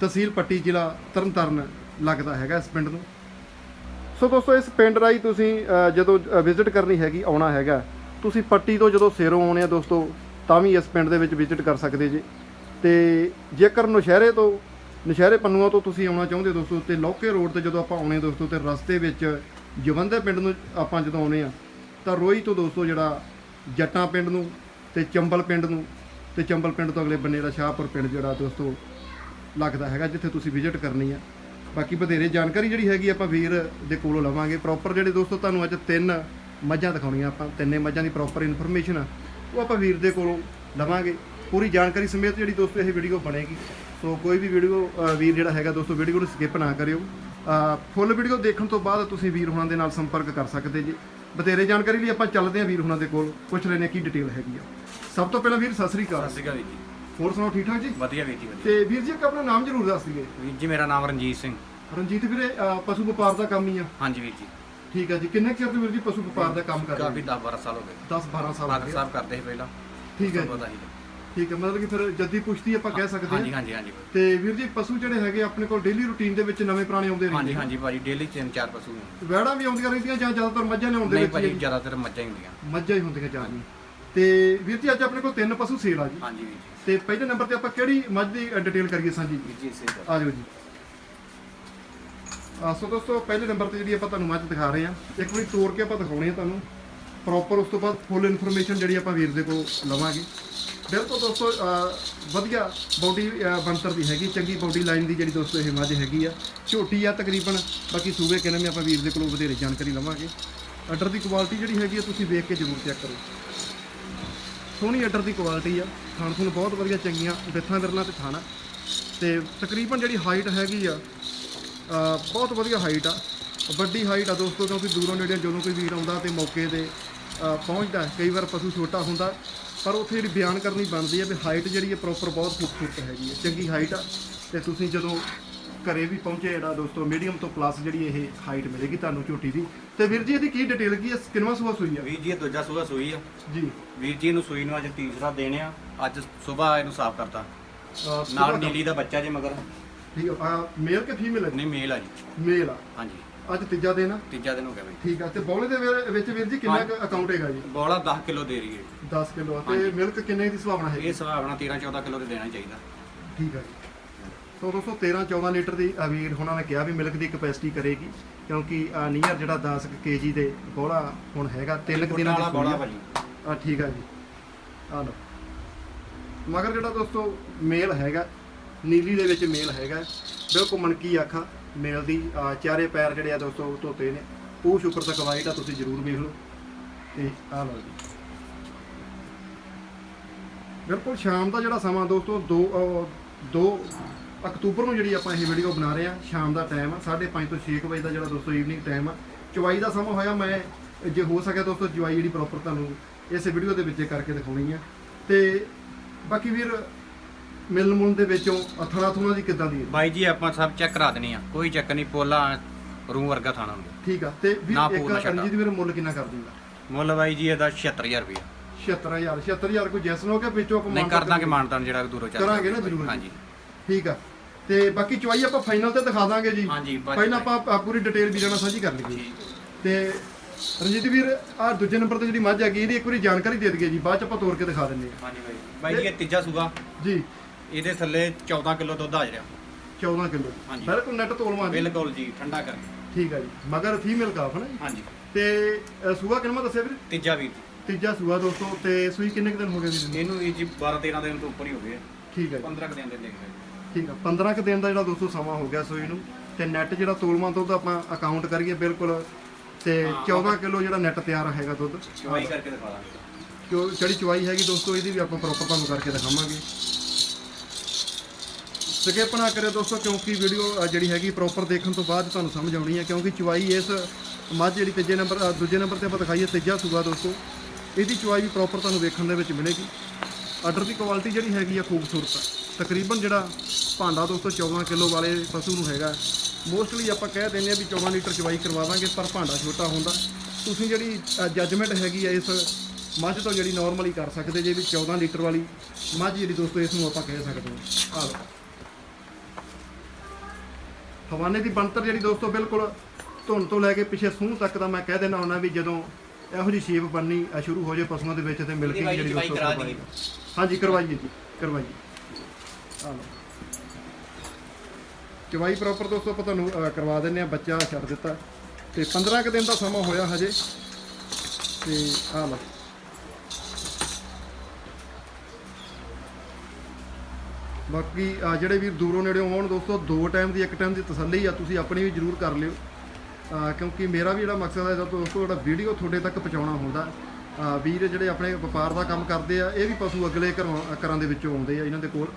ਤਹਿਸੀਲ ਪੱਟੀ ਜ਼ਿਲ੍ਹਾ ਤਰਨਤਾਰਨ ਲੱਗਦਾ ਹੈਗਾ ਇਸ ਪਿੰਡ ਨੂੰ। ਸੋ ਦੋਸਤੋ, ਇਸ ਪਿੰਡ ਰਾਹੀਂ ਤੁਸੀਂ ਜਦੋਂ ਵਿਜ਼ਿਟ ਕਰਨੀ ਹੈਗੀ, ਆਉਣਾ ਹੈਗਾ, ਤੁਸੀਂ ਪੱਟੀ ਤੋਂ ਜਦੋਂ ਸਿਰੋਂ ਆਉਣੇ ਆ ਦੋਸਤੋ, ਤਾਂ ਵੀ ਇਸ ਪਿੰਡ ਦੇ ਵਿੱਚ ਵਿਜ਼ਿਟ ਕਰ ਸਕਦੇ ਜੀ। ਤੇ ਜੇਕਰ ਨੁਸ਼ਹਿਰੇ ਤੋਂ, ਨੁਸ਼ਹਿਰੇ ਪੰਨੂਆਂ ਤੋਂ ਤੁਸੀਂ ਆਉਣਾ ਚਾਹੁੰਦੇ ਹੋ ਦੋਸਤੋ, ਤੇ ਲੋਕੇ ਰੋਡ ਤੇ ਜਦੋਂ ਆਪਾਂ ਆਉਣੇ ਦੋਸਤੋ, ਤੇ ਰਸਤੇ ਵਿੱਚ ਜਵੰਦੇ ਪਿੰਡ ਨੂੰ ਆਪਾਂ ਜਦੋਂ ਆਉਣੇ ਆ, ਤਾਂ ਰੋਈ ਤੋਂ ਦੋਸਤੋ ਜਿਹੜਾ ਜੱਟਾਂ ਪਿੰਡ ਨੂੰ ਤੇ ਚੰਬਲ ਪਿੰਡ ਨੂੰ, ਤੇ ਚੰਬਲ ਪਿੰਡ ਤੋਂ ਅਗਲੇ ਬੰਨੇ ਦਾ ਸ਼ਾਹਪੁਰ ਪਿੰਡ ਜਿਹੜਾ ਦੋਸਤੋ ਲੱਗਦਾ ਹੈਗਾ ਜਿੱਥੇ ਤੁਸੀਂ ਵਿਜ਼ਿਟ ਕਰਨੀ ਆ। ਬਾਕੀ ਵਧੇਰੇ ਜਾਣਕਾਰੀ ਜਿਹੜੀ ਹੈਗੀ ਆਪਾਂ ਵੀਰ ਦੇ ਕੋਲੋਂ ਲਵਾਂਗੇ। ਪ੍ਰੋਪਰ ਜਿਹੜੇ ਦੋਸਤੋ ਤੁਹਾਨੂੰ ਅੱਜ ਤਿੰਨ ਮੱਝਾਂ ਦਿਖਾਉਣੀਆਂ ਆਪਾਂ, ਤਿੰਨੇ ਮੱਝਾਂ ਦੀ ਪ੍ਰੋਪਰ ਇਨਫੋਰਮੇਸ਼ਨ ਆ, ਉਹ ਆਪਾਂ ਵੀਰ ਦੇ ਕੋਲੋਂ ਲਵਾਂਗੇ। ਪੂਰੀ ਜਾਣਕਾਰੀ ਸਮੇਤ ਜਿਹੜੀ ਦੋਸਤੋ ਇਹ ਵੀਡੀਓ ਬਣੇਗੀ। ਸੋ ਕੋਈ ਵੀ ਵੀਡੀਓ ਵੀਰ ਜਿਹੜਾ ਹੈਗਾ ਦੋਸਤੋ ਵੀਡੀਓ ਨੂੰ ਸਕਿਪ ਨਾ ਕਰਿਓ। ਫੁੱਲ ਵੀਡੀਓ ਦੇਖਣ ਤੋਂ ਬਾਅਦ ਤੁਸੀਂ ਵੀਰ ਹੁਣਾਂ ਦੇ ਨਾਲ ਸੰਪਰਕ ਕਰ ਸਕਦੇ ਜੀ। ਬਥੇਰੇ ਜਾਣਕਾਰੀ ਲਈ ਆਪਾਂ ਚੱਲਦੇ ਹਾਂ ਵੀਰ ਹੁਣਾਂ ਦੇ ਕੋਲ। ਪੁੱਛ ਲੈਨੇ ਕੀ ਡਿਟੇਲ ਹੈਗੀ ਆ। ਸਭ ਤੋਂ ਪਹਿਲਾਂ ਵੀਰ, ਸਤਿ ਸ੍ਰੀ ਅਕਾਲ। ਸਤਿ ਸ਼੍ਰੀ ਅਕਾਲ ਜੀ। ਹੋਰ ਸੁਣਾਓ ਠੀਕ ਠਾਕ ਜੀ? ਵਧੀਆ ਵੀਰ ਜੀ ਵਧੀਆ। ਤੇ ਵੀਰ ਜੀ ਇੱਕ ਆਪਣਾ ਨਾਮ ਜ਼ਰੂਰ ਦੱਸ ਦਈਏ ਵੀਰ ਜੀ ਮੇਰਾ ਨਾਮ ਰਣਜੀਤ ਸਿੰਘ। ਰਣਜੀਤ ਵੀਰੇ ਪਸ਼ੂ ਵਪਾਰ ਦਾ ਕੰਮ ਹੀ ਆ। ਹਾਂਜੀ ਵੀਰ ਜੀ। ਠੀਕ ਆ ਜੀ ਕਿੰਨੇ ਕੁ ਚਿਰ ਤੋਂ ਵੀਰ ਜੀ ਪਸ਼ੂ ਵਪਾਰ ਦਾ ਕੰਮ ਕਰ ਕਾਫੀ ਰਹੇ 10 12 ਸਾਲ ਹੋ ਗਏ। 10 12 ਸਾਲ ਹੋ ਫਾਦਰ ਗਏ। ਸਾਹਿਬ ਕਰਦੇ ਸੀ ਪਹਿਲਾਂ। ਠੀਕ ਹੈ ਉਸ ਤੋਂ ਜੀ, ਬਾਅਦ ਅਸੀਂ- ਠੀਕ ਹੈ ਮਤਲਬ ਕਿ ਫਿਰ ਜੱਦੀ ਪੁਸ਼ਤੀ ਆਪਾਂ ਕਹਿ ਸਕਦੇ ਹਾਂਜੀ ਹਾਂ। ਹਾਂਜੀ ਹਾਂਜੀ ਤੇ ਵੀਰ ਜੀ ਪਸ਼ੂ ਜਿਹੜੇ ਹੈਗੇ ਆਪਣੇ ਕੋਲ ਡੇਲੀ ਰੂਟੀਨ ਦੇ ਵਿੱਚ ਨਵੇਂ ਪੁਰਾਣੇ ਆਉਂਦੇ ਹਾਂਜੀ ਰਹਿੰਦੇ ਹਾਂਜੀ ਭਾਜੀ ਡੇਲੀ ਤਿੰਨ ਚਾਰ ਪਸ਼ੂ ਨੇ। ਵੈੜਾਂ ਵੀ ਆਉਂਦੀਆਂ ਰਹਿੰਦੀਆਂ ਜਾਂ ਜ਼ਿਆਦਾਤਰ ਮੱਝਾਂ ਨੇ ਆਉਂਦੇ ਨਹੀਂ ਭਾਜੀ ਹੀ ਜ਼ਿਆਦਾਤਰ ਮੱਝਾਂ ਹੀ ਹੁੰਦੀਆਂ। ਮੱਝਾਂ ਹੀ ਹੁੰਦੀਆਂ ਤੇ ਵੀਰ ਜੀ ਅੱਜ ਆਪਣੇ ਕੋਲ ਤਿੰਨ ਪਸ਼ੂ ਸੇਲ ਆ ਜੀ। ਹਾਂਜੀ ਵੀਰ ਜੀ। ਤੇ ਪਹਿਲੇ ਨੰਬਰ ਤੇ ਆਪਾਂ ਕਿਹੜੀ ਮੱਝ ਦੀ ਡਿਟੇਲ ਕਰੀਏ ਸਾਂਝੀ? ਵੀਰ ਜੀ ਇਸੇ ਆ ਜਾਓ ਜੀ। ਆ ਸੋ ਦੋਸਤੋ ਪਹਿਲੇ ਨੰਬਰ ਤੇ ਜਿਹੜੀ ਆਪਾਂ ਤੁਹਾਨੂੰ ਮੱਝ ਦਿਖਾ ਰਹੇ ਆ ਇੱਕ ਵਾਰੀ ਤੋੜ ਕੇ ਆਪਾਂ ਦਿਖਾਉਣੀ ਆ ਤੁਹਾਨੂੰ। ਪ੍ਰੋਪਰ ਉਸ ਤੋਂ ਬਾਅਦ ਫੁੱਲ ਇਨਫੋਰਮੇਸ਼ਨ ਜਿਹੜੀ ਆਪਾਂ ਵੀਰ ਦੇ ਕੋਲ ਲਵਾਂਗੇ। ਬਿਲਕੁਲ ਦੋਸਤੋ ਵਧੀਆ ਬਾਡੀ ਬਣਤਰ ਦੀ ਹੈਗੀ ਚੰਗੀ ਬਾਡੀ ਲਾਈਨ ਦੀ ਜਿਹੜੀ ਦੋਸਤੋ ਇਹ ਮੱਝ ਹੈਗੀ ਆ। ਝੋਟੀ ਆ ਤਕਰੀਬਨ ਬਾਕੀ ਸੂਬੇ ਕਿਨੇ ਵੀ ਆਪਾਂ ਵੀਰ ਦੇ ਕੋਲੋਂ ਵਧੇਰੇ ਜਾਣਕਾਰੀ ਲਵਾਂਗੇ। ਅਡਰ ਦੀ ਕੁਆਲਿਟੀ ਜਿਹੜੀ ਹੈਗੀ ਆ ਤੁਸੀਂ ਵੇਖ ਕੇ ਜ਼ਰੂਰ ਚੈੱਕ ਕਰੋ। ਸੋਹਣੀ ਅੱਡਰ ਦੀ ਕੁਆਲਿਟੀ ਆ। ਖਾਣ ਖੂਨ ਬਹੁਤ ਵਧੀਆ, ਚੰਗੀਆਂ। ਬਿੱਥਾਂ ਵਿਰਲਾਂ ਤੇ ਖਾਣਾ। ਤੇ ਤਕਰੀਬਨ ਜਿਹੜੀ ਹਾਈਟ ਹੈਗੀ ਆ ਬਹੁਤ ਵਧੀਆ ਹਾਈਟ ਆ। ਵੱਡੀ ਹਾਈਟ ਆ ਦੋਸਤੋ, ਕਿਉਂਕਿ ਦੂਰੋਂ ਨੇੜੇ ਜਦੋਂ ਕੋਈ ਵੀਰ ਆਉਂਦਾ ਤੇ ਮੌਕੇ ਤੇ ਪਹੁੰਚਦਾ ਕਈ ਵਾਰ ਪਸ਼ੂ ਛੋਟਾ ਹੁੰਦਾ, ਪਰ ਉੱਥੇ ਜਿਹੜੀ ਬਿਆਨ ਕਰਨੀ ਬਣਦੀ ਹੈ ਵੀ ਹਾਈਟ ਜਿਹੜੀ ਹੈ ਪ੍ਰੋਪਰ ਬਹੁਤ ਖੂਬਸੂਰਤ ਹੈਗੀ ਹੈ ਚੰਗੀ ਹਾਈਟ ਆ। ਤੇ ਤੁਸੀਂ ਜਦੋਂ ਘਰੇ ਵੀ ਪਹੁੰਚੇ ਜਿਹੜਾ ਦੋਸਤੋ ਮੀਡੀਅਮ ਤੋਂ ਪਲੱਸ ਜਿਹੜੀ ਇਹ ਹਾਈਟ ਮਿਲੇਗੀ ਤੁਹਾਨੂੰ ਝੋਟੀ ਦੀ। ਤੇ ਵੀਰ ਜੀ ਇਹਦੀ ਕੀ ਡਿਟੇਲ ਕੀ ਹੈ? ਕਿੰਨਵਾਂ ਸੂਆ ਸੂਈ ਆ? ਵੀਰ ਜੀ ਇਹ ਦੂਜਾ ਸੂਆ ਸੂਈ ਆ। ਜੀ। ਵੀਰ ਜੀ ਇਹਨੂੰ ਸੂਈ ਨੂੰ ਅੱਜ ਤੀਸਰਾ ਦੇਣੇ ਆ। ਅੱਜ ਸਵੇਰ ਇਹਨੂੰ ਸਾਫ਼ ਕਰਤਾ। ਨਾਲ ਨੀਲੀ ਦਾ ਬੱਚਾ ਜੇ ਮਗਰ। ਠੀਕ ਆ। ਮੇਲ ਕਿ ਫੀਮੇਲ ਹੈ ਨਹੀਂ ਮੇਲ ਆ ਜੀ। ਮੇਲ ਆ। ਹਾਂਜੀ। ਅੱਜ ਤੀਜਾ ਦਿਨ ਆ? ਤੀਜਾ ਦਿਨ ਹੋ ਗਿਆ ਠੀਕ ਆ। ਤੇ ਬੌਲੇ ਦੇ ਵਿੱਚ ਵੀਰ ਜੀ ਕਿੰਨਾ ਅਕਾਊਂਟ ਹੈਗਾ ਜੀ? ਬੋਲਾ 10 ਕਿਲੋ ਦੇ ਰਹੀ ਹੈ। 10 ਕਿਲੋ ਤੇ। ਮਿਲਕ ਕਿੰਨੇ ਦੀ ਸੁਭਾਵਨਾ ਹੈਗੀ? ਇਹ ਆਪਣਾ 13 14 ਕਿਲੋ ਤੇ ਦੇਣਾ ਹੀ ਚਾਹੀਦਾ। ਠੀਕ ਹੈ ਜੀ। ਸੋ ਦੋਸਤੋ 13 14 ਲੀਟਰ ਦੀ ਅ, ਵੀਰ ਹੁਣਾਂ ਨੇ ਕਿਹਾ ਵੀ ਮਿਲਕ ਦੀ ਕਪੈਸਿਟੀ ਕਰੇਗੀ ਕਿਉਂਕਿ ਨੀਅਰ ਜਿਹੜਾ 10 ਕੇਜੀ ਦੇ ਬੋਲਾ ਹੁਣ ਹੈਗਾ ਤਿੰਨ ਕੁ ਦਿਨਾਂ ਦੀ ਆ ਭਾਜੀ। ਆ। ਠੀਕ ਆ ਜੀ। ਆ ਲਓ। ਮਗਰ ਜਿਹੜਾ ਦੋਸਤੋ ਮੇਲ ਹੈਗਾ ਨੀਲੀ ਦੇ ਵਿੱਚ ਮੇਲ ਹੈਗਾ ਬਿਲਕੁਲ ਮਣਕੀ ਅੱਖਾਂ ਮੇਲ ਦੀ ਅ, ਚਾਰੇ ਪੈਰ ਜਿਹੜੇ ਆ ਦੋਸਤੋ ਧੋਤੇ ਨੇ। ਪੂਛ ਉੱਪਰ ਤੱਕ ਵਾਈਟ ਆ ਤੁਸੀਂ ਜ਼ਰੂਰ ਵੇਖ ਲਓ। ਤੇ ਆ ਲਓ ਜੀ। ਬਿਲਕੁਲ ਸ਼ਾਮ ਦਾ ਜਿਹੜਾ ਸਮਾਂ ਦੋਸਤੋ 2 2 ਅਕਤੂਬਰ ਨੂੰ ਜਿਹੜੀ ਆਪਾਂ ਇਹ ਵੀਡੀਓ ਬਣਾ ਰਹੇ ਆ ਸ਼ਾਮ ਦਾ ਟਾਈਮ ਆ 5:30 ਤੋਂ 6 ਵਜੇ ਦਾ ਜਿਹੜਾ ਦੋਸਤੋ ਈਵਨਿੰਗ ਟਾਈਮ ਆ। ਚੁਵਾਈ ਦਾ ਸਮਾਂ ਹੋਇਆ ਮੈਂ ਜੇ ਹੋ ਸਕਿਆ ਦੋਸਤੋ ਚੁਵਾਈ ਜਿਹੜੀ ਪ੍ਰੋਪਰ ਤੁਹਾਨੂੰ ਇਸ ਵੀਡੀਓ ਦੇ ਵਿੱਚ ਕਰਕੇ ਦਿਖਾਉਣੀ ਆ। ਤੇ ਬਾਕੀ ਵੀਰ ਮਿਲ ਮੁਲ ਦੇ ਵਿੱਚੋਂ ਅਥਣਾ ਥੁਣਾ ਦੀ ਕਿੱਦਾਂ ਦੀ ਹੈ? ਬਾਈ ਜੀ ਆਪਾਂ ਸਭ ਚੈੱਕ ਕਰਾ ਦੇਣੀ ਆ। ਕੋਈ ਚੱਕ ਨਹੀਂ ਪੋਲਾ ਰੂਮ ਵਰਗਾ ਥਾਣਾ ਹੁੰਦਾ। ਠੀਕ ਆ। ਤੇ ਵੀ ਨਾ ਇੱਕ ਪੂਰਨਾ ਛੱਡਾ। ਰਣਜੀਤ ਵੀਰ ਮੁੱਲ ਕਿੰਨਾ ਕਰ ਦਿੰਦਾ? ਮੁੱਲ ਬਾਈ ਜੀ ਇਹਦਾ 76000 ਰੁਪਏ 76000 76000 ਕੋਈ ਜੈਸਨ ਹੋ ਗਿਆ ਵਿੱਚੋਂ ਆਪਾਂ ਨਹੀਂ ਕਰ ਦਾਂਗੇ ਮਾਨਤਾਨ ਜਿਹੜਾ ਦੂਰੋਂ ਚੱਲ ਕਰਾਂਗੇ ਨਾ ਜ਼ਰੂਰ। ਹਾਂਜੀ। ਠੀਕ ਆ। ਤੇ ਬਾਕੀ ਚੁਵਾਈ ਆਪਾਂ ਫਾਈਨਲ ਤੇ ਦਿਖਾ ਦਾਂਗੇ ਜੀ। ਹਾਂਜੀ, ਬਾਕੀ- ਪਹਿਲਾਂ ਆਪਾਂ ਪੂਰੀ ਡਿਟੇਲ ਵੀਰਾਂ ਨਾਲ ਸਾਂਝੀ ਕਰ ਲਈਏ। ਤੇ ਰਣਜੀਤ ਵੀਰ ਆ ਦੂਜੇ ਨੰਬਰ ਤੇ ਜਿਹੜੀ ਮੱਝ ਹੈਗੀ ਇਹਦੀ ਇੱਕ ਵਾਰੀ ਜਾਣਕਾਰੀ ਦੇ ਦਈਏ ਜੀ ਬਾਅਦ ਚ ਆਪਾਂ ਤੋੜ ਕੇ ਦਿਖਾ ਦਿੰਦੇ ਆ ਹਾਂਜੀ ਬਾਈ। ਬਾਈ ਜੀ ਇਹ ਤੀਜਾ ਸੂਗਾ। ਜੀ। ਇਹਦੇ ਥੱਲੇ 14 ਕਿਲੋ ਦੁੱਧ ਆ ਰਿਹਾ 14 ਕਿਲੋ। ਹਾਂਜੀ। ਬਿਲਕੁਲ ਨੈਟ ਤੋਲ ਮਾਰ। ਬਿਲਕੁਲ ਜੀ ਠੰਡਾ ਕਰਕੇ ਠੀਕ ਆ ਜੀ। ਮਗਰ ਫੀਮੇਲ ਕਾਫ ਨਾ ਜੀ। ਹਾਂਜੀ। ਤੇ ਅ, ਸੂਆ ਕਿੰਨਾ ਦੱਸਿਆ ਵੀਰ? ਤੀਜਾ ਵੀਰ ਜੀ। ਤੀਜਾ ਸੂਆ ਦੋਸਤੋ ਤੇ ਸੂਈ ਕਿੰਨੇ ਕੁ ਦਿਨ ਹੋ ਗਏ ਵੀਰ ਨੂੰ ਇਹਨੂੰ ਵੀਰ ਜੀ 12 13 ਦਿਨ ਤੋਂ ਉੱਪਰ ਹੀ ਹੋ ਗਏ ਠੀਕ ਜੀ। 15 ਕੁ ਦਿਨ ਦੇ ਦੇਖਦੇ ਠੀਕ ਆ। 15 ਕੁ ਦਿਨ ਦਾ ਜਿਹੜਾ ਦੋਸਤੋ ਸਮਾਂ ਹੋ ਗਿਆ ਸੂਈ ਨੂੰ ਤੇ ਨੈਟ ਜਿਹੜਾ ਤੋਲਮਾ ਦੁੱਧ ਆਪਾਂ ਅਕਾਊਂਟ ਕਰੀਏ ਬਿਲਕੁਲ ਤੇ ਹਾਂ। 14 ਕਿਲੋ ਜਿਹੜਾ ਨੈਟ ਤਿਆਰ ਹੈਗਾ ਦੁੱਧ। ਚਵਾਈ ਕਰਕੇ ਦਿਖਾ ਦਾਂਗੇ। ਜਿਹੜੀ ਚਵਾਈ ਹੈਗੀ ਦੋਸਤੋ ਇਹਦੀ ਵੀ ਆਪਾਂ ਪ੍ਰੋਪਰ ਤੁਹਾਨੂੰ ਕਰਕੇ ਦਿਖਾਵਾਂਗੇ। ਸਕਿਪ ਨਾ ਕਰਿਓ ਦੋਸਤੋ ਕਿਉਂਕਿ ਵੀਡੀਓ ਜਿਹੜੀ ਹੈਗੀ ਪ੍ਰੋਪਰ ਦੇਖਣ ਤੋਂ ਬਾਅਦ ਤੁਹਾਨੂੰ ਸਮਝ ਆਉਣੀ ਹੈ ਕਿਉਂਕਿ ਚੁਆਈ ਇਸ ਮੱਝ ਜਿਹੜੀ ਤੀਜੇ ਨੰਬਰ ਦੂਜੇ ਨੰਬਰ ਤੇ ਆਪਾਂ ਦਿਖਾਈਏ ਤੀਜਾ ਸੂਆ ਦੋਸਤੋ। ਇਹਦੀ ਚੁਆਈ ਵੀ ਪ੍ਰੋਪਰ ਤੁਹਾਨੂੰ ਵੇਖਣ ਦੇ ਵਿੱਚ ਮਿਲੇਗੀ। ਆਰਡਰ ਦੀ ਕੁਆਲਿਟੀ ਜਿਹੜੀ ਹੈਗੀ ਆ ਖੂਬਸੂਰਤ ਆ। ਤਕਰੀਬਨ ਜਿਹੜਾ ਭਾਂਡਾ ਦੋਸਤੋ 14 ਕਿਲੋ ਵਾਲੇ ਪਸ਼ੂ ਨੂੰ ਹੈਗਾ। ਮੋਸਟਲੀ ਆਪਾਂ ਕਹਿ ਦਿੰਦੇ ਆ ਵੀ 14 ਲੀਟਰ ਚਵਾਈ ਕਰਵਾਵਾਂਗੇ ਪਰ ਭਾਂਡਾ ਛੋਟਾ ਹੁੰਦਾ। ਤੁਸੀਂ ਜਿਹੜੀ ਜੱਜਮੈਂਟ ਹੈਗੀ ਆ ਇਸ ਮੱਝ ਤੋਂ ਜਿਹੜੀ ਨਾਰਮਲੀ ਕਰ ਸਕਦੇ ਜੇ ਵੀ 14 ਲੀਟਰ ਵਾਲੀ ਮੱਝ ਜਿਹੜੀ ਦੋਸਤੋ ਇਸ ਨੂੰ ਆਪਾਂ ਕਹਿ ਸਕਦੇ ਹਾਂ। ਆ ਲਓ। ਹਵਾਨੇ ਦੀ ਬਣਤਰ ਜਿਹੜੀ ਦੋਸਤੋ ਬਿਲਕੁਲ ਧੁੰਨ ਤੋਂ ਲੈ ਕੇ ਪਿੱਛੇ ਸੂਹ ਤੱਕ ਦਾ ਮੈਂ ਕਹਿ ਦੇਣਾ ਹੁੰਦਾ ਵੀ ਜਦੋਂ ਇਹੋ ਜਿਹੀ ਸ਼ੇਪ ਬਣਨੀ ਸ਼ੁਰੂ ਹੋ ਜੇ ਪਸ਼ੂਆਂ ਦੇ ਵਿੱਚ ਤੇ ਮਿਲ ਕੇ ਜਿਹੜੀ ਦੋਸਤੋ। ਹਾਂਜੀ ਕਰਵਾਈਏ ਜੀ ਕਰਵਾਈਏ। ਆ ਲਓ ਚਵਾਈ ਪ੍ਰੋਪਰ ਦੋਸਤੋ, ਆਪਾਂ ਤੁਹਾਨੂੰ ਕਰਵਾ ਦਿੰਨੇ ਆ ਬੱਚਾ ਛੱਡ ਦਿੱਤਾ। ਤੇ 15 ਕੁ ਦਿਨ ਦਾ ਸਮਾਂ ਹੋਇਆ ਹਜੇ। ਤੇ ਆ ਲਓ। ਬਾਕੀ ਜਿਹੜੇ ਵੀਰ ਦੂਰੋਂ ਨੇੜਿਓਂ ਆਉਣ ਦੋਸਤੋ, ਦੋ ਟਾਈਮ ਦੀ, ਇੱਕ ਟਾਈਮ ਦੀ ਤਸੱਲੀ ਆ। ਤੁਸੀਂ ਆਪਣੀ ਵੀ ਜ਼ਰੂਰ ਕਰ ਲਿਓ। ਕਿਉਂਕਿ ਮੇਰਾ ਵੀ ਜਿਹੜਾ ਮਕਸਦ ਹੈ ਦੋਸਤੋ, ਜਿਹੜਾ ਵੀਡੀਓ ਤੁਹਾਡੇ ਤੱਕ ਪਹੁੰਚਾਉਣਾ ਹੁੰਦਾ। ਵੀਰ ਜਿਹੜੇ ਆਪਣੇ ਵਪਾਰ ਦਾ ਕੰਮ ਕਰਦੇ ਆ, ਇਹ ਵੀ ਪਸ਼ੂ ਅਗਲੇ ਘਰੋਂ ਘਰਾਂ ਦੇ ਵਿੱਚੋਂ ਆਉਂਦੇ ਆ, ਇਹਨਾਂ ਦੇ ਕੋਲ।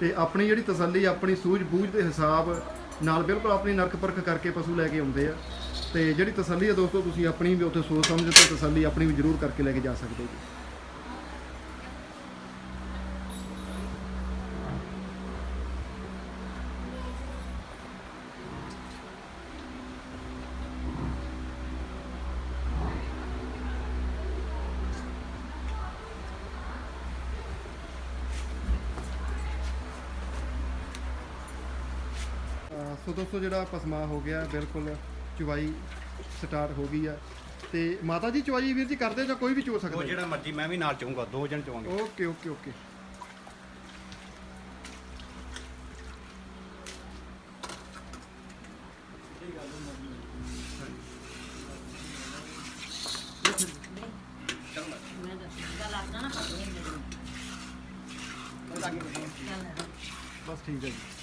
ਤੇ ਆਪਣੀ ਜਿਹੜੀ ਤਸੱਲੀ, ਆਪਣੀ ਸੂਝ-ਬੂਝ ਦੇ ਹਿਸਾਬ ਨਾਲ ਬਿਲਕੁਲ ਆਪਣੀ ਨਰਕ ਪਰਖ ਕਰਕੇ ਪਸ਼ੂ ਲੈ ਕੇ ਆਉਂਦੇ ਆ। ਤੇ ਜਿਹੜੀ ਤਸੱਲੀ ਆ ਦੋਸਤੋ, ਤੁਸੀਂ ਆਪਣੀ ਵੀ ਉੱਥੇ ਸੋਚ ਸਮਝ ਕੇ ਤਸੱਲੀ ਆਪਣੀ ਵੀ ਜ਼ਰੂਰ ਕਰਕੇ ਲੈ ਕੇ ਜਾ ਸਕਦੇ ਜੀ ਅਹ ਸੋ ਦੋਸਤੋ ਜਿਹੜਾ ਪਸਮਾ ਹੋ ਗਿਆ ਬਿਲਕੁਲ ਚੁਵਾਈ ਸਟਾਰਟ ਹੋ ਗਈ ਆ। ਤੇ ਮਾਤਾ ਜੀ ਚੁਵਾਈ ਵੀਰ ਜੀ ਕਰਦੇ ਜਾਂ ਕੋਈ ਵੀ ਚੋ ਉਹ ਸਕਦਾ ਜਿਹੜਾ ਮਰਜ਼ੀ ਮੈਂ ਵੀ ਨਾਲ ਚਾਹੂੰਗਾ ਦੋ ਜਣ ਚਾਹਾਂਗੇ ਓਕੇ ਓਕੇ ਓਕੇ। ਬਸ ਠੀਕ ਹੈ ਜੀ।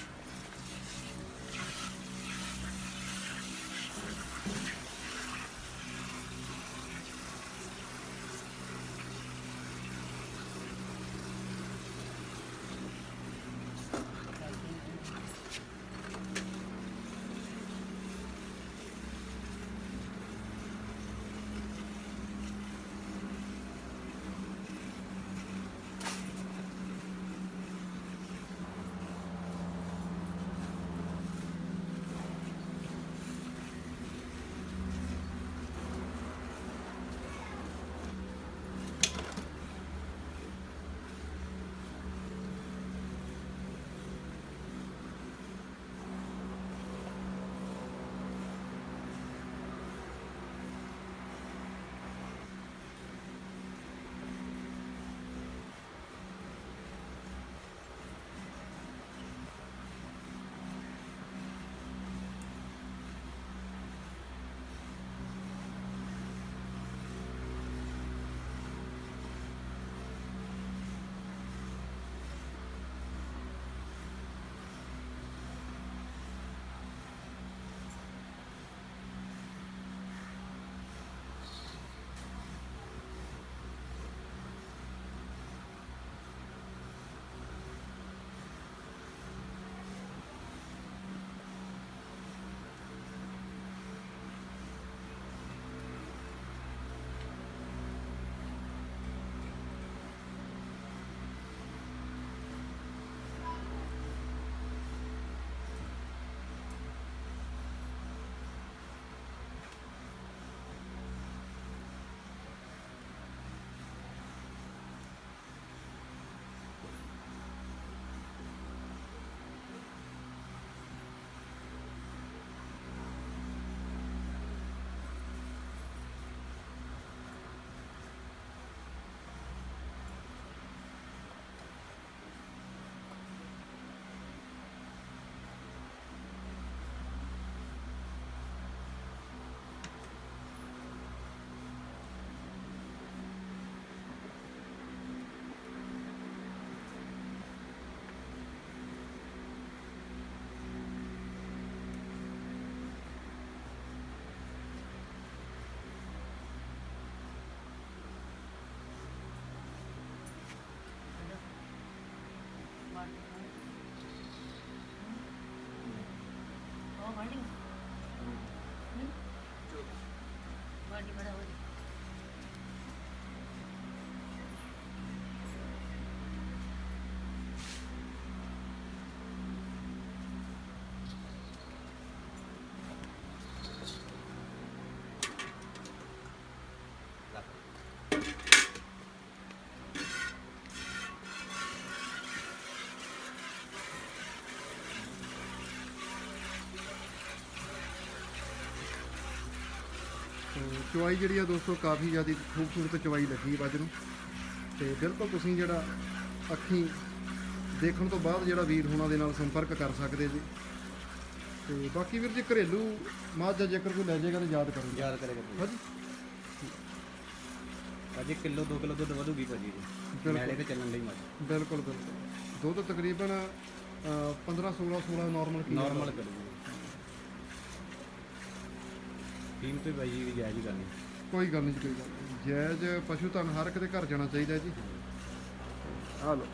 ਚਵਾਈ ਜਿਹੜੀ ਆ ਦੋਸਤੋ ਕਾਫੀ ਜ਼ਿਆਦਾ ਖੂਬਸੂਰਤ ਚਵਾਈ ਲੱਗੀ ਵੱਜ ਨੂੰ। ਤੇ ਬਿਲਕੁਲ ਤੁਸੀਂ ਜਿਹੜਾ ਅੱਖੀਂ ਦੇਖਣ ਤੋਂ ਬਾਅਦ ਜਿਹੜਾ ਵੀਰ ਹੁਣਾਂ ਦੇ ਨਾਲ ਸੰਪਰਕ ਕਰ ਸਕਦੇ ਜੀ। ਤੇ ਬਾਕੀ ਵੀਰ ਜੀ ਘਰੇਲੂ ਮਾਝ ਦਾ ਜੇਕਰ ਕੋਈ ਲੈ ਜਾਏਗਾ ਤਾਂ ਯਾਦ ਕਰੋ। ਯਾਦ ਕਰੇਗਾ ਹਾਂਜੀ। ਅਜੇ ਕਿਲੋ 2 ਕਿਲੋ ਦੁੱਧ ਵਧੂਗੀ ਭਾਜੀ ਜੀ। ਮੈਲੇ ਤੇ ਚੱਲਣ ਲਈ ਮੱਝ। ਬਿਲਕੁਲ ਬਿਲਕੁਲ। ਦੁੱਧ ਤਕਰੀਬਨ ਅਹ, 15 16 16 ਨਾਰਮਲ ਨਾਰਮਲ ਕਰੂਗੀ ਕੀਮਤ ਵੀ ਭਾਜੀ ਦੀ ਜਾਇਜ਼ ਹੀ ਕਰਨੀ। ਕੋਈ ਗੱਲ ਨਹੀਂ ਜੀ, ਕੋਈ ਗੱਲ ਨਹੀਂ। ਜਾਇਜ਼ ਪਸ਼ੂ ਧਨ ਹਰ ਇੱਕ ਦੇ ਘਰ ਜਾਣਾ ਚਾਹੀਦਾ ਜੀ। ਆ ਲਓ।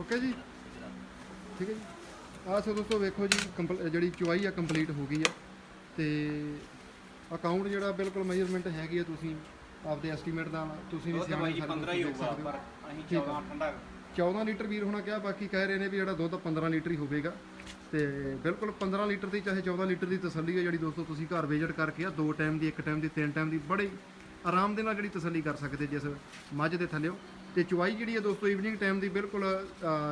ਓਕੇ ਜੀ? ਠੀਕ ਹੈ ਜੀ। ਆਹ ਸੋ ਦੋਸਤੋ ਵੇਖੋ ਜੀ ਕੰਪਲ- ਜਿਹੜੀ ਚੁਆਈ ਆ ਕੰਪਲੀਟ ਹੋ ਗਈ ਆ। ਤੇ ਅਕਾਊਂਟ ਜਿਹੜਾ ਬਿਲਕੁਲ ਮੈਜ਼ਰਮੈਂਟ ਹੈਗੀ ਆ ਤੁਸੀਂ ਆਪਦੇ ਐਸਟੀਮੇਟ ਦਾ ਤੁਸੀਂ ਵੀ ਦੁੱਧ ਸਿਆਣੇ ਭਾਈ ਜੀ ਸਾਰੇ 15 ਹੀ ਦੇਖ ਹੋਊਗਾ ਸਕਦੇ ਹੋ। ਪਰ ਅਸੀਂ ਠੀਕ ਆ। 14 ਠੰਡਾ 14 ਲੀਟਰ ਵੀਰ ਹੋਣਾ ਕਿਹਾ ਬਾਕੀ ਕਹਿ ਰਹੇ ਨੇ ਵੀ ਜਿਹੜਾ ਦੁੱਧ 15 ਲੀਟਰ ਹੀ ਹੋਵੇਗਾ। ਤੇ ਬਿਲਕੁਲ 15 ਲੀਟਰ ਦੀ ਚਾਹੇ 14 ਲੀਟਰ ਦੀ ਤਸੱਲੀ ਹੈ ਜਿਹੜੀ ਦੋਸਤੋ ਤੁਸੀਂ ਘਰ ਵਿਜ਼ਿਟ ਕਰਕੇ ਆ ਦੋ ਟਾਈਮ ਦੀ ਇੱਕ ਟਾਈਮ ਦੀ ਤਿੰਨ ਟਾਈਮ ਦੀ ਬੜੇ ਆਰਾਮ ਦੇ ਨਾਲ ਜਿਹੜੀ ਤਸੱਲੀ ਕਰ ਸਕਦੇ ਜਿਸ ਮੱਝ ਦੇ ਥੱਲਿਓ। ਤੇ ਚੁਆਈ ਜਿਹੜੀ ਹੈ ਦੋਸਤੋ ਈਵਨਿੰਗ ਟਾਈਮ ਦੀ ਬਿਲਕੁਲ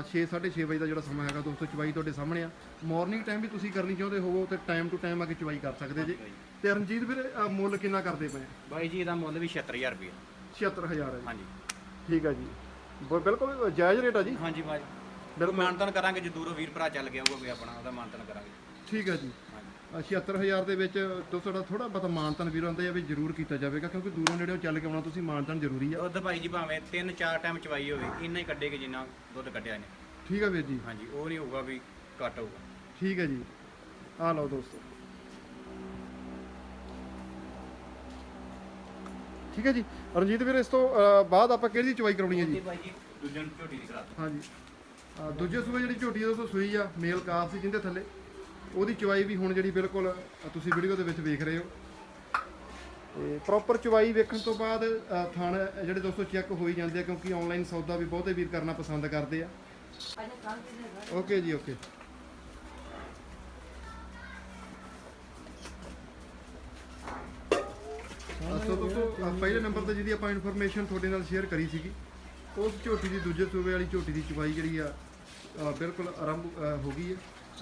6 6:30 ਵਜੇ ਦਾ ਜਿਹੜਾ ਸਮਾਂ ਹੈਗਾ ਦੋਸਤੋ ਚੁਆਈ ਤੁਹਾਡੇ ਸਾਹਮਣੇ ਆ। ਮਾਰਨਿੰਗ ਟਾਈਮ ਵੀ ਤੁਸੀਂ ਕਰਨੀ ਚਾਹੁੰਦੇ ਹੋਵੋ ਤੇ ਟਾਈਮ ਟੂ ਟਾਈਮ ਆ ਕੇ ਚੁਆਈ ਕਰ ਸਕਦੇ ਜੀ। ਤੇ ਰਣਜੀਤ ਵੀਰ ਅਹ, ਮੁੱਲ ਕਿੰਨਾ ਕਰਦੇ ਪਏ? ਆ? ਬਾਈ ਜੀ ਇਹਦਾ ਮੁੱਲ ਵੀ 76000 ਰੁਪਏ 76000 ਹੈ ਜੀ। ਹਾਂਜੀ। ਠੀਕ ਹੈ ਜੀ। ਬ- ਬਿਲਕੁਲ ਜਾਇਜ਼ ਰੇਟ ਆ ਜੀ। ਹਾਂਜੀ ਭਾਜੀ। ਬਿਲਕੁਲ। ਮਾਨਤਨ ਕਰਾਂਗੇ ਜੇ ਦੂਰੋਂ ਵੀਰ ਭਰਾ ਚੱਲ ਗਿਆ ਹੋਊਗਾ ਕੋਈ ਆਪਣਾ ਉਹਦਾ ਮਾਨਤਨ ਕਰਾਂਗੇ। ਠੀਕ ਹੈ ਜੀ। ਅ, 76000 ਦੇ ਵਿੱਚ ਦਾ ਥੋੜਾ ਬਹੁਤਾ ਮਾਨਤਨ ਵੀਰਾਂ ਦਾ ਵੀ ਜ਼ਰੂਰ ਕੀਤਾ ਜਾਵੇਗਾ ਕਿਉਂਕਿ ਦੂਰੋਂ ਨੇੜੇੋਂ ਚੱਲ ਕੇ ਆਉਣਾ ਤੁਸੀਂ ਮਾਨਤਨ ਜ਼ਰੂਰੀ ਆ। ਦੁੱਧ ਭਾਈ ਜੀ ਭਾਵੇਂ 3-4 ਟਾਈਮ ਚਵਾਈ ਹੋਵੇ ਇੰਨਾ ਹੀ ਕੱਢੇਗੇ ਜਿੰਨਾ ਦੁੱਧ ਕੱਢਿਆ ਇਹਨੇ। ਠੀਕ ਹੈ ਵੀਰ ਜੀ। ਹਾਂਜੀ ਉਹ ਨਹੀਂ ਹੋਊਗਾ ਵੀ ਘੱਟ ਹੋਊਗਾ। ਠੀਕ ਹੈ ਜੀ। ਆ ਲਓ ਦੋਸਤੋ। ਠੀਕ ਹੈ ਜੀ। ਰਣਜੀਤ ਵੀਰ ਇਸ ਤੋਂ ਅ, ਬਾਅਦ ਆਪਾਂ ਕਿਹੜੀ ਚੁਆਈ ਕਰਾਉਣੀ ਹੈ ਜੀ? ਤੇ ਭਾਈ ਜੀ ਦੂਜੇ ਨੂੰ ਝੋਟੀ ਦੀ ਕਰਾ ਦਿਓ। ਹਾਂਜੀ। ਅ, ਦੂਜੇ ਸੂਬੇ ਜਿਹੜੀ ਝੋਟੀ ਹੈ ਦੋਸਤੋ ਸੂਈ ਆ ਮੇਲ ਕਾਫ ਸੀ ਜਿੰਦੇ ਥੱਲੇ। ਉਹਦੀ ਚਵਾਈ ਵੀ ਹੁਣ ਜਿਹੜੀ ਬਿਲਕੁਲ ਤੁਸੀਂ ਵੀਡੀਓ ਦੇ ਵਿੱਚ ਵੇਖ ਰਹੇ ਹੋ। ਤੇ ਪ੍ਰੋਪਰ ਚਵਾਈ ਵੇਖਣ ਤੋਂ ਬਾਅਦ ਅ, ਥਣ ਜਿਹੜੇ ਦੋਸਤੋ ਚੈੱਕ ਹੋਈ ਜਾਂਦੇ ਆ ਕਿਉਂਕਿ ਆਨਲਾਈਨ ਸੌਦਾ ਵੀ ਬਹੁਤੇ ਵੀਰ ਕਰਨਾ ਪਸੰਦ ਕਰਦੇ ਆ। ਓਕੇ ਜੀ ਓਕੇ ਸੋ ਦੋਸਤੋ ਪਹਿਲੇ ਨੰਬਰ ਤੇ ਜਿਹਦੀ ਆਪਾਂ ਇਨਫੋਰਮੇਸ਼ਨ ਤੁਹਾਡੇ ਨਾਲ ਸ਼ੇਅਰ ਕਰੀ ਸੀਗੀ ਉਸ ਝੋਟੀ ਦੀ ਦੂਜੇ ਸੂਬੇ ਵਾਲੀ ਝੋਟੀ ਦੀ ਚਵਾਈ ਜਿਹੜੀ ਆ ਬਿਲਕੁਲ ਆਰੰਭ ਹੋ ਗਈ ਹੈ।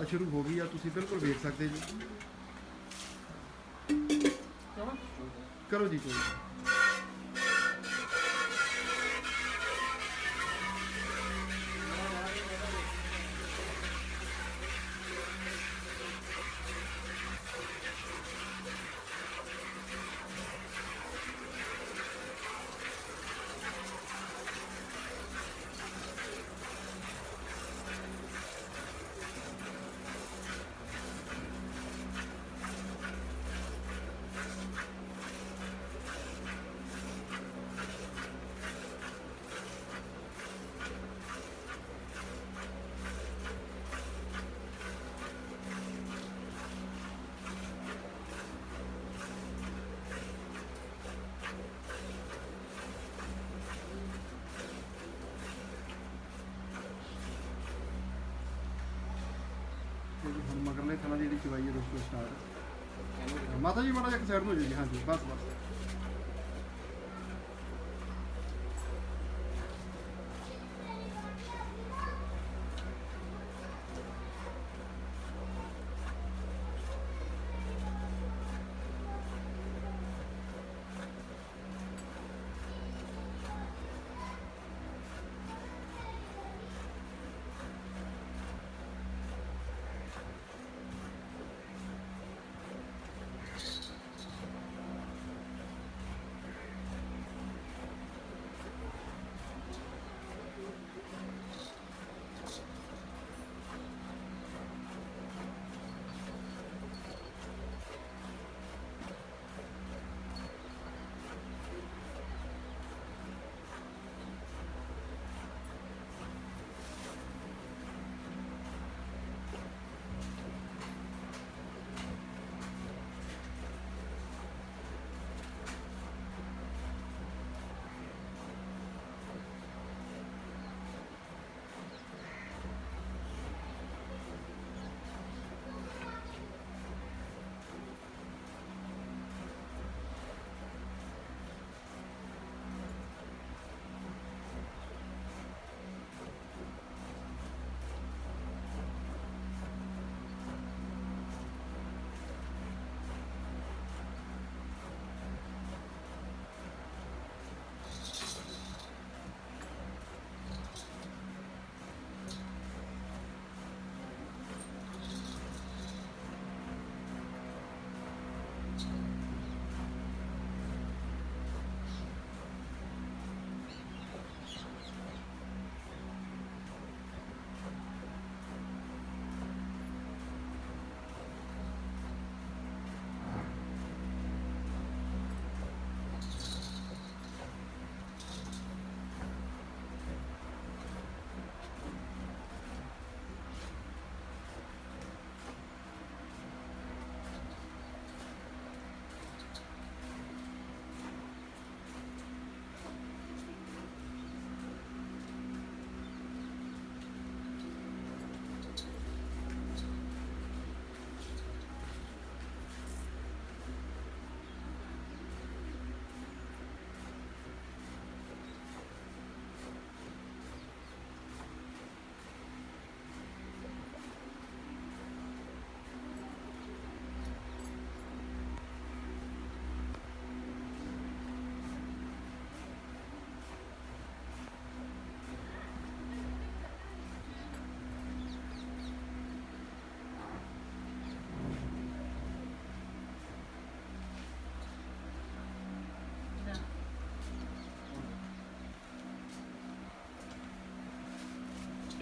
ਸ਼ੁਰੂ ਹੋ ਗਈ ਆ ਤੁਸੀਂ ਬਿਲਕੁਲ ਵੇਖ ਸਕਦੇ ਜੀ। ਕਰੋ ਜੀ ਕੋਈ। ਮਗਰਲੇ ਥਣਾ ਜਿਹੜੀ ਚਵਾਈ ਹੈ ਦੋਸਤੋ ਸਟਾਰਟ ਮਾਤਾ ਜੀ ਮਾੜਾ ਜਿਹਾ ਇੱਕ ਸਾਈਡ ਨੂੰ ਹੋ ਜੀ ਹਾਂਜੀ, ਬਸ ਬਸ।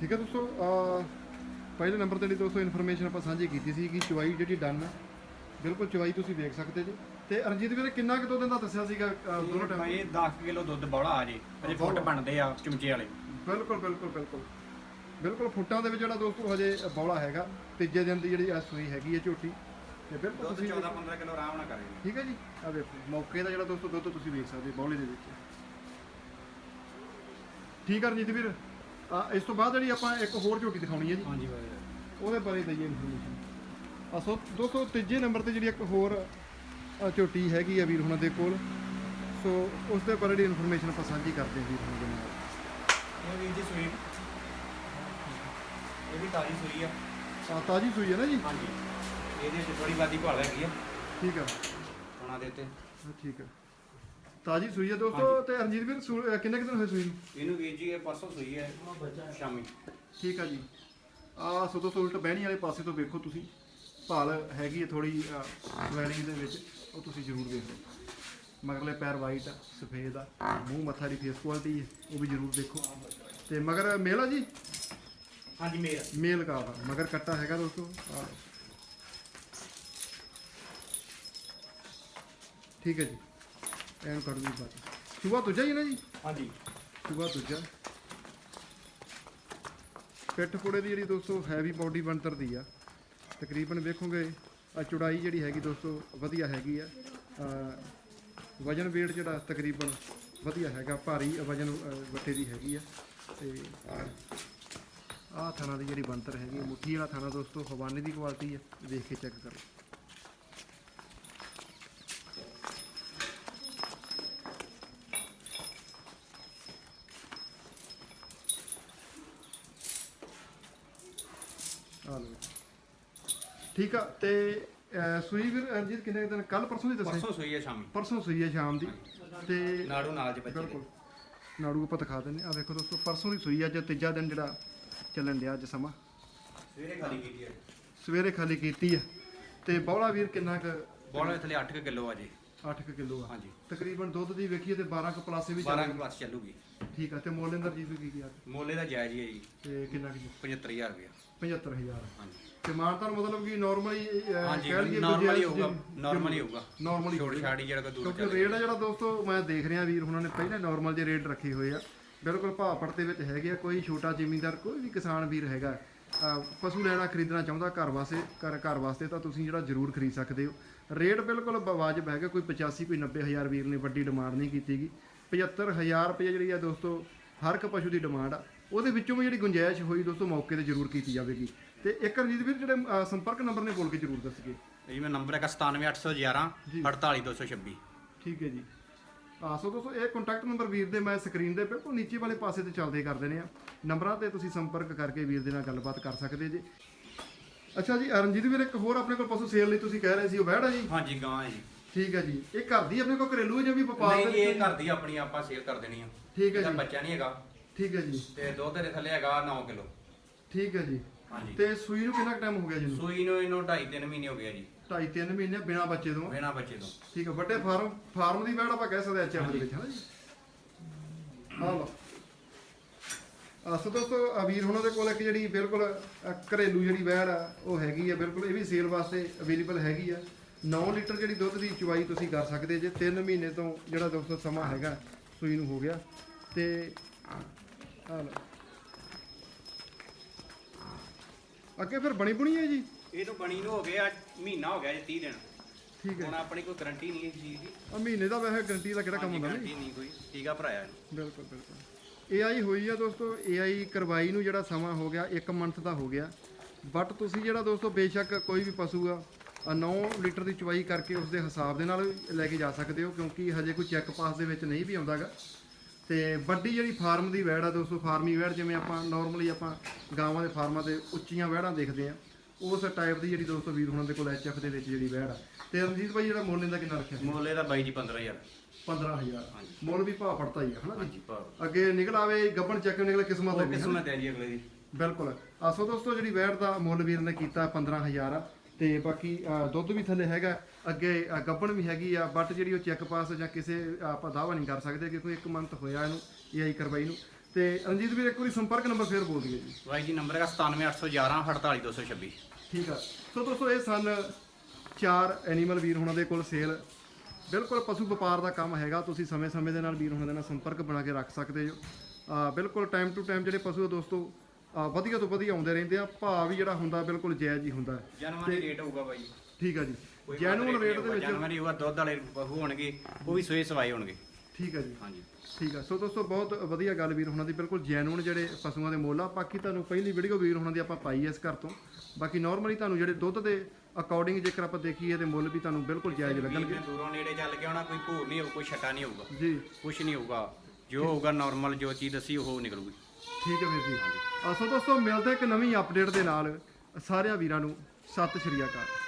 ਠੀਕ ਹੈ ਦੋਸਤੋ ਅਹ ਪਹਿਲੇ ਨੰਬਰ ਤੇ ਜਿਹੜੀ ਦੋਸਤੋ ਇਨਫੋਰਮੇਸ਼ਨ ਆਪਾਂ ਸਾਂਝੀ ਕੀਤੀ ਸੀ ਕਿ ਚਵਾਈ ਜਿਹੜੀ ਡਨ ਹੈ ਬਿਲਕੁਲ ਚਵਾਈ ਤੁਸੀਂ ਵੇਖ ਸਕਦੇ ਜੀ। ਤੇ ਅਰਜੀਤ ਵੀਰੇ ਕਿੰਨਾ ਕੁ ਦੁੱਧ ਦਾ ਦੱਸਿਆ ਸੀਗਾ ਅਹ, ਦੋਨੋਂ ਟਾਈਮ ਭਾਈ 10 ਕਿਲੋ ਦੁੱਧ ਬੌਲਾ ਆ ਜੇ ਅਜੇ ਫੁੱਟ ਬਣਦੇ ਆ ਚਮਚੇ ਵਾਲੇ। ਬਿਲਕੁਲ ਬਿਲਕੁਲ ਬਿਲਕੁਲ। ਬਿਲਕੁਲ ਫੁੱਟਾਂ ਦੇ ਵਿੱਚ ਜਿਹੜਾ ਦੋਸਤੋ ਹਜੇ ਬੌਲਾ ਹੈਗਾ ਤੀਜੇ ਦਿਨ ਦੀ ਜਿਹੜੀ ਆ ਸੂਈ ਹੈਗੀ ਹੈ ਝੋਟੀ। ਤੇ ਬਿਲਕੁਲ ਦੁੱਧ ਤੁਸੀਂ 14 15 ਕਿਲੋ ਆਰਾਮ ਨਾਲ ਕਰੇ। ਠੀਕ ਹੈ ਜੀ? ਆ ਵੇਖੋ ਮੌਕੇ ਦਾ ਜਿਹੜਾ ਦੋਸਤੋ ਦੁੱਧ ਤੁਸੀਂ ਵੇਖ ਸਕਦੇ ਹੋ ਬੌਲੇ ਦੇ ਵਿੱਚ। ਠੀਕ ਹੈ ਰਣਜੀਤ ਵੀਰ? ਆ ਇਸ ਤੋਂ ਬਾਅਦ ਜਿਹੜੀ ਆਪਾਂ ਇੱਕ ਹੋਰ ਝੋਟੀ ਦਿਖਾਉਣੀ ਹੈ ਜੀ। ਹਾਂਜੀ ਭਾਈ ਉਹਦੇ ਬਾਰੇ ਦਈਏ ਇਨਫੋਰਮੇਸ਼ਨ ਆ ਸੋ ਦੋਸਤੋ ਤੀਜੇ ਨੰਬਰ ਤੇ ਜਿਹੜੀ ਇੱਕ ਹੋਰ ਅ, ਝੋਟੀ ਹੈਗੀ ਆ ਵੀਰ ਹੁਣਾਂ ਦੇ ਕੋਲ। ਸੋ ਉਸ ਦੇ ਬਾਰੇ ਜਿਹੜੀ ਇਨਫੋਰਮੇਸ਼ਨ ਆਪਾਂ ਸਾਂਝੀ ਕਰਦੇ ਹਾਂ ਵੀਰ ਹੁਣਾਂ ਦੇ ਨਾਲ। ਇਹ ਵੀਰ ਜੀ ਸੂਈ। ਇਹ ਵੀ ਤਾਜੀ ਸੂਈ ਆ। ਆ ਤਾਜੀ ਸੂਈ ਹੈ ਨਾ ਜੀ? ਹਾਂਜੀ। ਇਹਦੇ ਵਿੱਚ ਥੋੜੀ ਬਾਦੀ ਭਾਲ ਹੈਗੀ ਆ। ਠੀਕ ਆ। ਉਹਨਾਂ ਦੇ ਉੱਤੇ। ਹਾਂ, ਠੀਕ ਆ। ਤਾਜੀ ਸੂਈ ਹੈ ਦੋਸਤੋ ਤੇ ਰਣਜੀਤ ਵੀਰ ਸੂ- ਅਹ ਕਿੰਨੇ ਕੁ ਦਿਨ ਹੋਏ ਸੂਈ ਨੂੰ? ਇਹਨੂੰ ਵੀਰ ਜੀ ਇਹ ਪਰਸੋਂ ਸੂਈ ਹੈ ਸ਼ਾਮੀ। ਠੀਕ ਆ ਜੀ। ਆ ਸੋ ਦੋਸਤੋ ਉਲਟ ਬਹਿਣੀ ਵਾਲੇ ਪਾਸੇ ਤੋਂ ਵੇਖੋ ਤੁਸੀਂ। ਭਾਲ ਹੈਗੀ ਹੈ ਥੋੜੀ ਵੈਲਿੰਗ ਦੇ ਵਿੱਚ ਉਹ ਤੁਸੀਂ ਜ਼ਰੂਰ ਦੇਖ ਮਗਰਲੇ ਪੈਰ ਵਾਈਟ ਆ ਸਫੇਦ ਆ ਮੂੰਹ ਮੱਥਾ ਦੀ ਫੇਸ ਕੁਆਲਿਟੀ ਹੈ ਉਹ ਵੀ ਜ਼ਰੂਰ ਦੇਖੋ। ਤੇ ਮਗਰ ਮੇਲ ਆ ਜੀ? ਹਾਂਜੀ ਮੇਰਾ ਮੇਲ ਕਾ ਦਾ ਮਗਰ ਕੱਟਾ ਹੈਗਾ ਦੋਸਤੋ। ਆਹ। ਠੀਕ ਹੈ ਜੀ। ਐਨ ਕੱਢ ਦੀ ਬਾਤ ਸੁਬਾ ਦੂਜਾ ਹੀ ਹੈ ਨਾ ਜੀ? ਹਾਂਜੀ। ਸੁਬਾ ਦੂਜਾ ਪਿੱਠ ਪੁੜੇ ਦੀ ਜਿਹੜੀ ਦੋਸਤੋ ਹੈਵੀ ਬਾਡੀ ਬਣਤਰ ਦੀ ਆ। ਤਕਰੀਬਨ ਵੇਖੋਗੇ ਆ ਚੌੜਾਈ ਜਿਹੜੀ ਹੈਗੀ ਦੋਸਤੋ ਵਧੀਆ ਹੈਗੀ ਆ। ਵਜਨ weight ਜਿਹੜਾ ਤਕਰੀਬਨ ਵਧੀਆ ਹੈਗਾ ਭਾਰੀ ਵਜਨ ਵੱਟੇ ਦੀ ਹੈਗੀ ਆ। ਤੇ ਆਹ ਥਾਣਾ ਦੀ ਜਿਹੜੀ ਬਣਤਰ ਹੈਗੀ ਮੁੱਠੀ ਵਾਲਾ ਥਾਣਾ ਦੋਸਤੋ ਹਵਾਨੇ ਦੀ ਕੁਆਲਿਟੀ ਹੈ ਦੇਖ ਕੇ ਚੈੱਕ ਕਰੋ ਆ ਲਓ ਠੀਕ ਆ ਤੇ ਅਹ, ਸੂਈ ਵੀਰ ਅਰਜੀਤ ਕਿੰਨੇ ਕੁ ਦਿਨ ਕੱਲ ਪਰਸੋਂ ਦੀ ਦੱਸੇ ਪਰਸੋਂ ਸੂਈ ਹੈ ਸ਼ਾਮੀ। ਪਰਸੋਂ ਸੂਈ ਹੈ ਸ਼ਾਮ ਦੀ ਤੇ ਨਾੜੂ ਨਾਲ ਚ ਬੱਚੇ ਬਿਲਕੁਲ। ਨਾੜੂ ਆਪਾਂ ਦਿਖਾ ਦਿੰਨੇ ਆ ਵੇਖੋ ਦੋਸਤੋ ਪਰਸੋਂ ਦੀ ਸੂਈ ਆ ਅੱਜ ਤੀਜਾ ਦਿਨ ਜਿਹੜਾ ਚੱਲਣ ਡਿਆ ਅੱਜ ਸਮਾਂ। ਸਵੇਰੇ ਖਾਲੀ ਕੀਤੀ ਹੈ ਸਵੇਰੇ ਖਾਲੀ ਕੀਤੀ ਆ। ਤੇ ਬੌਲਾ ਵੀਰ ਕਿੰਨਾ ਕੁ ਬੋਲ ਥਲੇ 8 ਕਿਲੋ ਆ ਜੀ। 8 ਕਿਲੋ ਆ। ਹਾਂਜੀ। ਤਕਰੀਬਨ ਦੁੱਧ ਦੀ ਵੇਖੀਏ ਤੇ 12 ਕੁ ਪਲਾਸੇ ਵੀ 12 ਚੱਲ ਪਲੱਸ ਚੱਲੂਗੀ। ਠੀਕ ਆ ਤੇ ਮੋਲਿੰਦਰ ਜੀ ਵੀ ਕੀ ਗਿਆ ਮੋਲੇ ਦਾ ਜਾਇਜ਼ ਹੀ ਹੈ ਜੀ। ਤੇ ਕਿੰਨਾ ਕੁ ਜੀ? 75000 ਰੁਪਏ 75000 ਹਾਂਜੀ। ਤੇ ਮਾਨਤਾਨ ਮਤਲਬ ਕਿ ਨਾਰਮਲੀ ਹਾਂਜੀ ਨਾਰਮਲੀ ਹੋਊਗਾ ਨਾਰਮਲੀ ਹੋਊਗਾ। ਨਾਰਮਲੀ ਛੋਟੀ ਛਾੜੀ ਜਿਹੜਾ ਦੂਰ ਕਿਉਂਕਿ ਰੇਟ ਆ ਜਿਹੜਾ ਦੋਸਤੋ ਮੈਂ ਦੇਖ ਰਿਹਾ ਵੀਰ ਹੁਣਾਂ ਨੇ ਪਹਿਲਾਂ ਨਾਰਮਲ ਜਿਹੇ ਰੇਟ ਰੱਖੇ ਹੋਏ ਆ। ਬਿਲਕੁਲ ਭਾਅ ਦੇ ਵਿੱਚ ਹੈਗੇ ਆ ਕੋਈ ਛੋਟਾ ਜ਼ਿਮੀਂਦਾਰ ਕੋਈ ਵੀ ਕਿਸਾਨ ਵੀਰ ਹੈਗਾ। ਪਸ਼ੂ ਲੈਣਾ ਖਰੀਦਣਾ ਚਾਹੁੰਦਾ ਘਰ ਵਾਸਤੇ ਘਰ ਘਰ ਵਾਸਤੇ ਤਾਂ ਤੁਸੀਂ ਜਿਹੜਾ ਜ਼ਰੂਰ ਖਰੀਦ ਸਕਦੇ ਹੋ। ਰੇਟ ਬਿਲਕੁਲ ਵਾਜਬ ਹੈਗਾ ਕੋਈ 85 ਕੋਈ 90000 ਵੀਰ ਨੇ ਵੱਡੀ ਡਿਮਾਂਡ ਨਹੀਂ ਕੀਤੀਗੀ। 75000 ਰੁਪਏ ਜਿਹੜੀ ਆ ਦੋਸਤੋ ਹਰ ਇੱਕ ਪਸ਼ੂ ਦੀ ਡਿਮਾਂਡ ਆ। ਉਹਦੇ ਵਿੱਚੋਂ ਵੀ ਜਿਹੜੀ ਗੁੰਜਾਇਸ਼ ਹੋਈ ਦੋਸਤੋ ਮੌਕੇ ਤੇ ਜ਼ਰੂਰ ਕੀਤੀ ਜਾਵੇਗੀ। ਤੇ ਇੱਕ ਰਣਜੀਤ ਵੀਰ ਜਿਹੜੇ ਸੰਪਰਕ ਨੰਬਰ ਨੇ ਬੋਲ ਕੇ ਜ਼ਰੂਰ ਦੱਸੀਏ ਜੀ ਮੈਂ ਨੰਬਰ ਹੈਗਾ 97811 48226 ਠੀਕ ਹੈ ਜੀ। ਆ ਸੋ ਦੋਸਤੋ ਇਹ ਕੰਟੈਕਟ ਨੰਬਰ ਵੀਰ ਦੇ ਮੈਂ ਸਕਰੀਨ ਦੇ ਬਿਲਕੁਲ ਨੀਚੇ ਵਾਲੇ ਪਾਸੇ ਤੇ ਚੱਲਦੇ ਕਰ ਦੇਣੇ ਆ ਨੰਬਰਾਂ ਤੇ ਤੁਸੀਂ ਸੰਪਰਕ ਕਰਕੇ ਵੀਰ ਦੇ ਨਾਲ ਗੱਲਬਾਤ ਕਰ ਸਕਦੇ ਜੀ। ਅੱਛਾ ਜੀ ਰਣਜੀਤ ਵੀਰ ਇੱਕ ਹੋਰ ਆਪਣੇ ਕੋਲ ਪਸ਼ੂ ਸੇਲ ਲਈ ਤੁਸੀਂ ਕਹਿ ਰਹੇ ਸੀ ਉਹ ਬੈੜਾ ਜੀ? ਹਾਂਜੀ ਗਾਂ ਹੈ ਜੀ। ਠੀਕ ਹੈ ਜੀ। ਇਹ ਘਰ ਦੀ ਆਪਣੇ ਕੋਲ ਘਰੇਲੂ ਹੈ ਜਾਂ ਵੀ ਵਪਾਰ ਨਹੀਂ ਜੀ ਇਹ? ਘਰ ਦੀ ਆਪਣੀ ਆਪਾਂ ਸੇਲ ਕਰ ਦੇਣੀ ਆ। ਠੀਕ ਹੈ ਇਹਦਾ ਜੀ। ਬੱਚਾ ਨਹੀਂ ਹੈਗਾ। ਠੀਕ ਹੈ ਜੀ। ਤੇ ਦੁੱਧ ਦੇ ਥੱਲੇ ਹੈਗਾ 9 ਕਿਲੋ। ਠੀਕ ਹੈ ਜੀ। ਹਾਂਜੀ। ਤੇ ਸੂਈ ਨੂੰ ਕਿੰਨਾ ਟਾਈਮ ਹੋ ਗਿਆ ਜੀ ਨੂੰ ਸੂਈ ਨੂੰ ਇਹਨੂੰ 2.5 3 ਮਹੀਨੇ ਹੋ ਗਏ ਜੀ। 2.5 3 ਮਹੀਨੇ ਬਿਨਾ ਬੱਚੇ ਤੋਂ? ਬਿਨਾ ਬੱਚੇ ਤੋਂ। ਠੀਕ ਹੈ ਵੱਡੇ ਫਾਰਮ ਫਾਰਮ ਦੀ ਬੈੜ ਆਪਾਂ ਕਹਿ ਸਕਦੇ ਐਚਐਫ ਦੇ ਵਿੱਚ ਹੈ ਨਾ ਜੀ? ਹਾਂ ਲਓ। ਸੋ ਦੋਸਤੋ ਆ ਵੀਰ ਹੁਣਾਂ ਦੇ ਕੋਲ ਇੱਕ ਜਿਹੜੀ ਬਿਲਕੁਲ ਘਰੇਲੂ ਜਿਹੜੀ ਵੈੜ ਆ ਉਹ ਹੈਗੀ ਆ ਬਿਲਕੁਲ ਇਹ ਵੀ ਸੇਲ ਵਾਸਤੇ ਅਵੇਲੇਬਲ ਹੈਗੀ ਆ। 9 ਲੀਟਰ ਜਿਹੜੀ ਦੁੱਧ ਦੀ ਚੁਵਾਈ ਤੁਸੀਂ ਕਰ ਸਕਦੇ ਜੇ 3 ਮਹੀਨੇ ਤੋਂ ਜਿਹੜਾ ਦੋਸਤੋ ਸਮਾਂ ਹੈਗਾ ਸੂਈ ਨੂੰ ਹੋ ਗਿਆ। ਤੇ ਆ ਲਓ। ਅੱਗੇ ਫਿਰ ਬਣੀ ਬੁਣੀ ਹੈ ਜੀ? ਇਹਨੂੰ ਬਣੀ ਨੂੰ ਹੋ ਗਿਆ ਮਹੀਨਾ ਹੋ ਗਿਆ ਜੀ 30 ਦਿਨ। ਠੀਕ ਹੈ। ਹੁਣ ਆਪਣੀ ਕੋਈ ਗਾਰੰਟੀ ਨਹੀਂ ਇਸ ਚੀਜ਼ ਦੀ ਆ ਮਹੀਨੇ ਦਾ ਵੈਸੇ ਗਰੰਟੀ ਦਾ ਕਿਹੜਾ ਕੰਮ ਹਾਂਜੀ, ਹੁੰਦਾ ਨਹੀਂ guarantee ਨਹੀਂ ਕੋਈ ਟੀਕਾ ਭਰਾਇਆ। ਬਿਲਕੁਲ ਬਿਲਕੁਲ। AI ਹੋਈ ਆ ਦੋਸਤੋ AI ਕਰਵਾਈ ਨੂੰ ਜਿਹੜਾ ਸਮਾਂ ਹੋ ਗਿਆ 1 ਮੰਥ ਦਾ ਹੋ ਗਿਆ। ਬਟ ਤੁਸੀਂ ਜਿਹੜਾ ਦੋਸਤੋ ਬੇਸ਼ੱਕ ਕੋਈ ਵੀ ਪਸ਼ੂ ਆ 9 ਲੀਟਰ ਦੀ ਚੁਵਾਈ ਕਰਕੇ ਉਸ ਦੇ ਹਿਸਾਬ ਦੇ ਨਾਲ ਲੈ ਕੇ ਜਾ ਸਕਦੇ ਹੋ ਕਿਉਂਕਿ ਹਜੇ ਕੋਈ ਚੈੱਕ ਪਾਸ ਦੇ ਵਿੱਚ ਨਹੀਂ ਵੀ ਆਉਂਦਾਗਾ। ਤੇ ਵੱਡੀ ਜਿਹੜੀ ਫਾਰਮ ਦੀ ਵੈੜ ਆ ਦੋਸਤੋ ਫਾਰਮੀ ਵੈੜ ਜਿਵੇਂ ਆਪਾਂ ਨਾਰਮਲੀ ਆਪਾਂ ਗਾਵਾਂ ਦੇ ਫਾਰਮਾਂ ਦੇ ਉੱਚੀਆਂ ਵੈੜਾਂ ਦੇਖਦੇ ਆ ਉਸ ਟਾਈਪ ਦੀ ਜਿਹੜੀ ਦੋਸਤੋ ਵੀਰ ਹੁਣਾਂ ਦੇ ਕੋਲ ਐਚਐਫ ਦੇ ਵਿੱਚ ਜਿਹੜੀ ਵੈੜ ਆ। ਤੇ ਰਣਜੀਤ ਭਾਈ ਜਿਹੜਾ ਮੁੱਲ ਇਹਦਾ ਕਿੰਨਾ ਰੱਖਿਆ? ਮੁੱਲ ਇਹਦਾ ਬਾਈ ਜੀ 15000 15000 ਹਾਂਜੀ। ਮੁੱਲ ਵੀ ਭਾਅ ਪੜਤਾ ਹੀ ਆ ਹਨਾ ਜੀ? ਅੱਗੇ ਨਿਕਲ ਆਵੇ ਗੱਬਣ ਚੱਕ ਨਿਕਲੇ ਕਿਸਮਤ ਹੈ। ਕਿਸਮਤ ਹੈ ਜੀ ਅਗਲੇ ਦੀ। ਬਿਲਕੁਲ। ਆਸੋ ਦੋਸਤੋ ਜਿਹੜੀ ਵੈਟ ਦਾ ਮੁੱਲ ਵੀਰ ਨੇ ਕੀਤਾ 15000 ਆ। ਤੇ ਬਾਕੀ ਅ, ਦੁੱਧ ਵੀ ਥੱਲੇ ਹੈਗਾ ਅੱਗੇ ਅ, ਗੱਬਣ ਵੀ ਹੈਗੀ ਆ ਬਟ ਜਿਹੜੀ ਉਹ ਚੈੱਕ ਪਾਸ ਜਾਂ ਕਿਸੇ ਆਪਾਂ ਦਾਵਾ ਨਹੀਂ ਕਰ ਸਕਦੇ ਕਿਉਂਕਿ ਇੱਕ ਮੰਥ ਹੋਇਆ ਇਹਨੂੰ ਏਆਈ ਕਰਵਾਈ ਨੂੰ। ਤੇ ਰਣਜੀਤ ਵੀਰ ਇੱਕ ਵਾਰੀ ਸੰਪਰਕ ਨੰਬਰ ਫੇਰ ਬੋਲ ਦਈਏ ਜੀ। ਬਾਈ ਜੀ ਨੰਬਰ ਹੈਗਾ 97811 48226 ਠੀਕ ਆ। ਸੋ ਦੋਸਤੋ ਇਹ ਸਨ ਚਾਰ ਐਨੀਮਲ ਵੀਰ ਹੁਣਾਂ ਦੇ ਕੋਲ ਸੇਲ ਬਿਲਕੁਲ ਪਸ਼ੂ ਵਪਾਰ ਦਾ ਕੰਮ ਹੈਗਾ ਤੁਸੀਂ ਸਮੇਂ-ਸਮੇਂ ਦੇ ਨਾਲ ਵੀਰ ਹੁਣਾਂ ਦੇ ਨਾਲ ਸੰਪਰਕ ਬਣਾ ਕੇ ਰੱਖ ਸਕਦੇ ਹੋ। ਆ ਬਿਲਕੁਲ ਟਾਈਮ ਟੂ ਟਾਈਮ ਜਿਹੜੇ ਪਸ਼ੂ ਆ ਦੋਸਤੋ ਵਧੀਆ ਤੋਂ ਵਧੀਆ ਆਉਂਦੇ ਰਹਿੰਦੇ ਆ ਭਾਅ ਵੀ ਜਿਹੜਾ ਹੁੰਦਾ ਬਿਲਕੁਲ ਜਾਇਜ਼ ਹੀ ਹੁੰਦਾ। ਹੈ। ਰੇਟ ਹੋਊਗਾ ਬਾਈ। ਠੀਕ ਆ ਜੀ। ਜੈਨੂਅਨ ਰੇਟ ਦੇ ਵਿੱਚ ਜਨਮਾਂ ਦੀ ਦੁੱਧ ਵਾਲੇ ਹੋਣਗੇ ਉਹ ਵੀ ਸੋਏ ਸਵਾਏ ਹੋਣਗੇ। ਠੀਕ ਆ ਜੀ। ਹਾਂਜੀ। ਠੀਕ ਆ। ਸੋ ਦੋਸਤੋ ਬਹੁਤ ਵਧੀਆ ਗੱਲ ਵੀਰ ਹੋਣਾ ਦੀ ਬਿਲਕੁਲ ਜੈਨੂਨ ਜਿਹੜੇ ਪਸ਼ੂਆਂ ਦੇ ਮੁੱਲ ਆ। ਬਾਕੀ ਤੁਹਾਨੂੰ ਪਹਿਲੀ ਵੀਡੀਓ ਵੀਰ ਹੋਣਾ ਦੀ ਆਪਾਂ ਪਾਈ ਇਸ ਘਰ ਤੋਂ। ਬਾਕੀ ਨਾਰਮਲੀ ਤੁਹਾਨੂੰ ਜਿਹੜੇ ਦੁੱਧ ਦੇ ਅਕੋਰਡਿੰਗ ਜੇਕਰ ਆਪਾਂ ਦੇਖੀਏ ਤੇ ਮੁੱਲ ਵੀ ਤੁਹਾਨੂੰ ਬਿਲਕੁਲ ਜਾਇਜ਼ ਲੱਗਣਗੇ। ਦੂਰੋਂ ਨੇੜੇ ਚੱਲ ਕੇ ਆਉਣਾ ਕੋਈ ਭੂਰ ਨਹੀਂ ਹੋਊ ਕੋਈ ਛੱਟਾ ਨਹੀਂ ਹੋਊਗਾ। ਜੀ। ਕੁਛ ਨਹੀਂ ਹੋਊਗਾ। ਜੋ ਹੋਊਗਾ ਨਾਰਮਲ ਜੋ ਚੀਜ਼ ਦੱਸੀ ਉਹ ਨਿਕਲੂਗੀ। ਠੀਕ ਹੈ ਵੀਰ ਜੀ। ਸੋ ਦੋਸਤੋ, ਮਿਲਦੇ ਇੱਕ ਨਵੀਂ ਅਪਡੇਟ ਦੇ ਨਾਲ। ਸਾਰਿਆਂ ਵੀਰਾਂ ਨੂੰ ਸਤਿ ਸ਼੍ਰੀ ਅਕਾਲ।